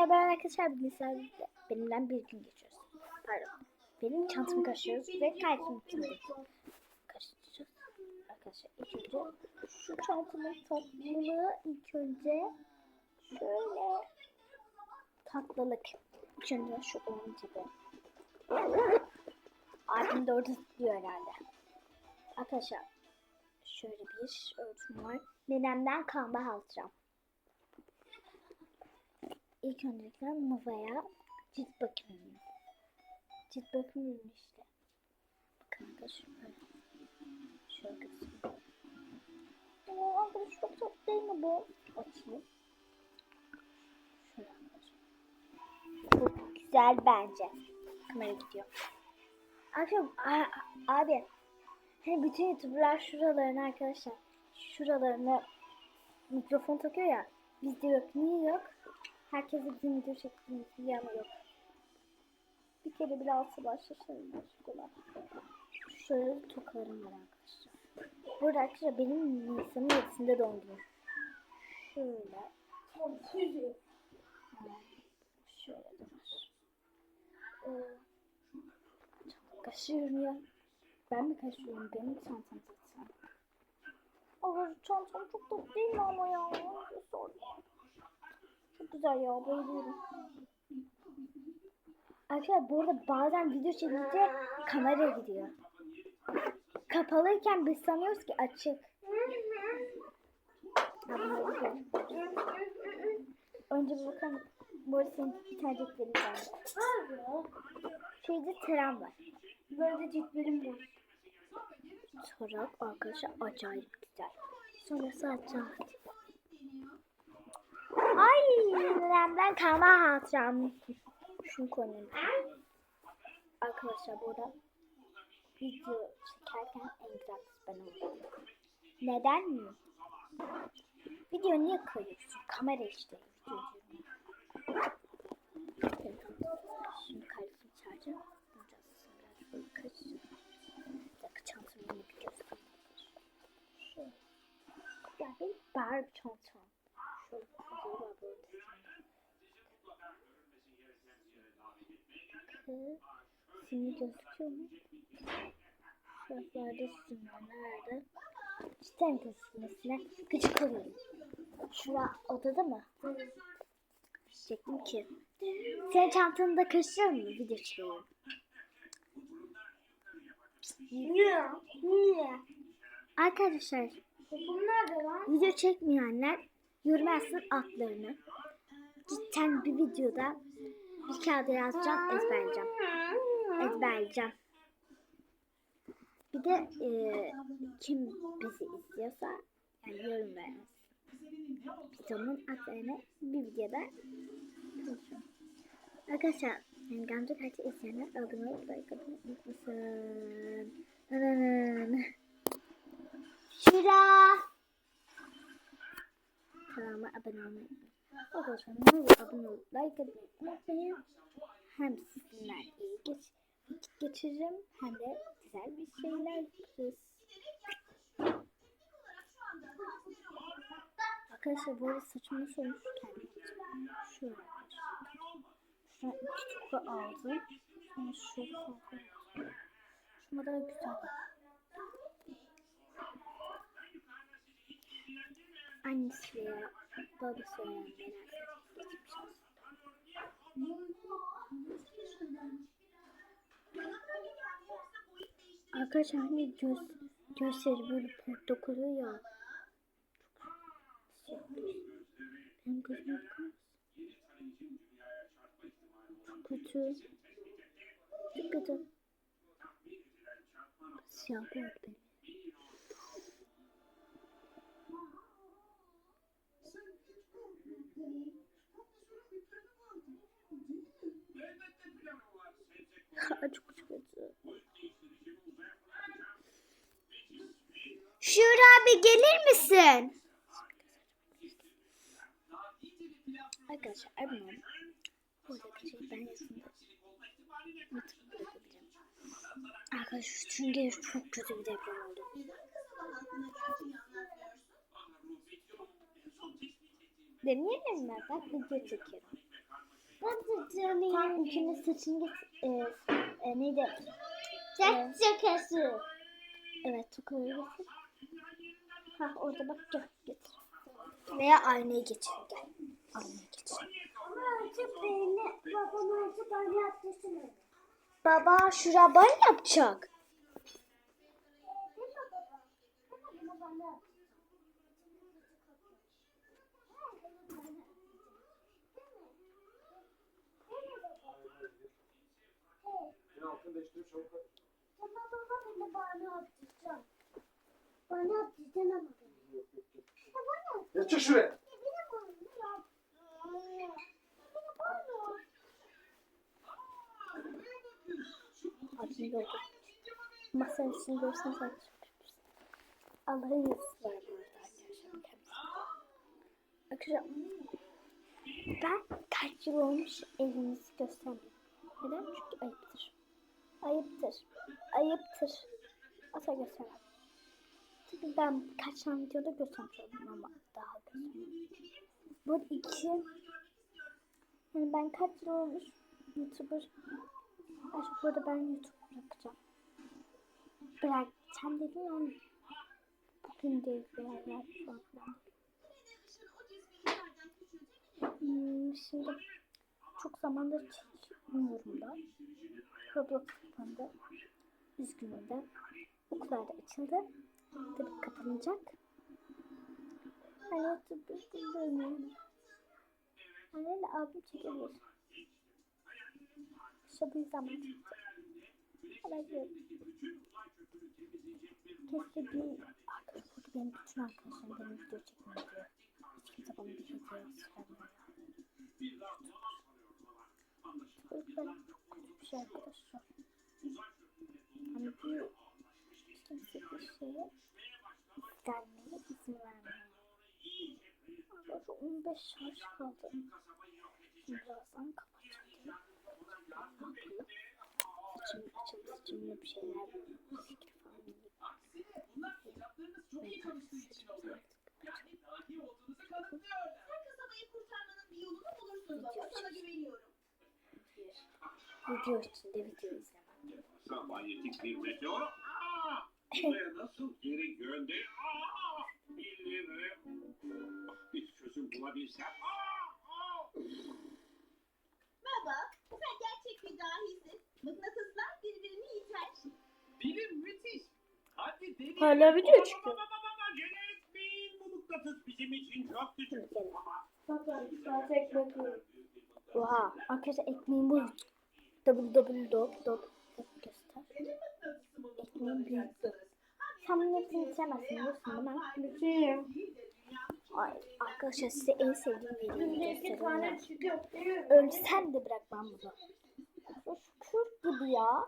Merhaba arkadaşlar bugün benimle bir gün geçiyoruz. Pardon. Benim çantamı kaşıyoruz ve kalbimi kaşıyacağız. Arkadaşlar ilk önce şu çantamın tatlılığı ilk önce şöyle tatlılık. İlk önce şu onun gibi. Abim de orada tutuyor herhalde. Arkadaşlar şöyle bir örtüm var. Nenemden kalma hatıram. İlk öncelikle Nova'ya cilt bakımı. Cilt bakımı ürünü işte. Bakın arkadaşlar şöyle. Şöyle göstereyim. Aa, arkadaşlar çok tatlı değil mi bu? Açayım. Şöyle arkadaşlar. Çok güzel bence. Kamera gidiyor. Akşam abi hani bütün youtuberlar şuralarına arkadaşlar şuralarına mikrofon takıyor ya bizde yok niye yok herkes de bizim video ama yok bir kere bile alsa başlasın başkalar şöyle tokalarım var arkadaşlar burada arkadaşlar benim Nisan'ın 7'sinde doğum günüm şöyle şöyle de var ee, Kaşıyorum ya. Ben mi kaşıyorum? Benim çantam zaten. Aa çantam çok tatlı değil mi ama ya? Sorry. Çok güzel ya. Bayılıyorum. Arkadaşlar bu arada bazen video çekince kamera gidiyor. Kapalıyken biz sanıyoruz ki açık. Önce bir bakalım. Senin tercihlerin var. Şeyde tren var. Böyle ciltlerim var. Çorak arkadaşlar acayip güzel. Sonrası açar. Ay neremden kalma hatıram. Şunu koyayım. Arkadaşlar burada video çekerken en güzel ben oldum. Neden mi? Video niye koyuyorsun? Kamera işte. Şimdi çağıracağım. Biraz böyle kaçacağım. Bir çantam. Şöyle güzel var böyle Kız. Simli gözüküyor mu? Simli nerede? Cidden gözükmesine gıcık oluyorum. Şura odada mı? Diyecektim ki. Senin çantanı da kaşıyor mu? Video çekiyorum. Niye? Niye? Arkadaşlar Bunlar da lan. video çekmeyenler yorum yazsın altlarını. Cidden bir videoda bir kağıda yazacağım ezberleyeceğim. Ezberleyeceğim. Bir de e, kim bizi izliyorsa yani yorum versin. Videonun adlarını bir videoda. Arkadaşlar yani Gamze Kaç'ı izleyenler abone olup like atmayı unutmasın. Nananın. Şura. Kanalıma abone olmayı unutmayın. Arkadaşlar ne olur abone olup like atmayı. Hem sizinle iyi geç, geçiririm hem de güzel bir şeyler yaparız. Arkadaşlar bu arada saçımı sormuş kendim. Şöyle. Şuna iki toka aldım. Sonra şu aldım. Şuna da güzel. Annesi veya babası olsun. Arkadaşlar hani göz, gözleri böyle portakalı ya. Çok Benim gözüme bakar? Çok kötü. Çok kötü. Siyah beni. Çok kötü. Şura bir gelir misin? Arkadaşlar abone Buradaki şey ben yazımda. Arkadaşlar çünkü çok kötü bir deprem oldu. Deneyelim mi? Bak video. Ben de Tam ülkenin saçını get- e, e, neydi? Saç şakası. Evet tokaları getir. Ha orada bak gel getir. Veya aynayı getir gel. Aynayı getir. Ama artık beni babam artık bana yaptırsın. Baba şura ban yapacak. Baba? Bana altını değiştirip. Ama baba beni bana yaptırsın. Bana yaptırsın ama. Yok, yok, yok. Ya çık şuraya. Masanın üstünü görseniz Allah'ın yazısı var bu arada arkadaşlar. Arkadaşlar ben kaç yıl olmuş evimizi göstermiyorum. Neden? Çünkü ayıptır. Ayıptır. Ayıptır. Asla göstermem. Çünkü ben kaç tane videoda göstermiş oldum ama daha göstermem. Bu iki yani ben kaç yıl olmuş YouTuber Aşkım burada ben YouTube bırakacağım. Bırakacağım dedim yani. Bugün değil biraz yer falan. Hmm, şimdi çok zamandır çekmiyorum da. Roblox kapandı. Üzgünüm de. Okullar da açıldı. Tabii kapanacak. Hani YouTube bilmiyorum. Anneyle abim çekebilir. İşte bu yüzden ben çekeceğim. Keşke bir arkadaş burada benim bütün arkadaşlarım benim video çekmemi diyor. Hiç kimse bana bir hediye göstermiyor. Çocuklar çok kötü bir şey arkadaşlar. Hani bir kimse bir şeye vermeye izin vermiyor. Arkadaşlar 15 şarj kaldı. Şimdi birazdan kapatacağım. yapayım? Saçım, saçım, saçımla bir şeyler Video içinde video izlemem. Manyetik bir meteor. Aa! Buraya nasıl geri gönder? Aa! Bilirim. Bir çözüm bulabilsem. Baba, sen gerçek bir dahisin. Mıknatıslar birbirini iter. Bilim müthiş. Hadi deneyelim. Hala video baba, Acele etmeyin. Bu mıknatıs bizim için çok küçük. Şimdi gelin. Ama Oha arkadaşlar ekmeğim bu. Www. göster. Ekmeğim büyüktü. Sen hepsini bitiremezsin biliyorsun değil mi? Bitireyim. Ay, arkadaşlar size en sevdiğim videoyu çıkıyor. Ölsen de bırakmam bunu. Şükür gibi ya.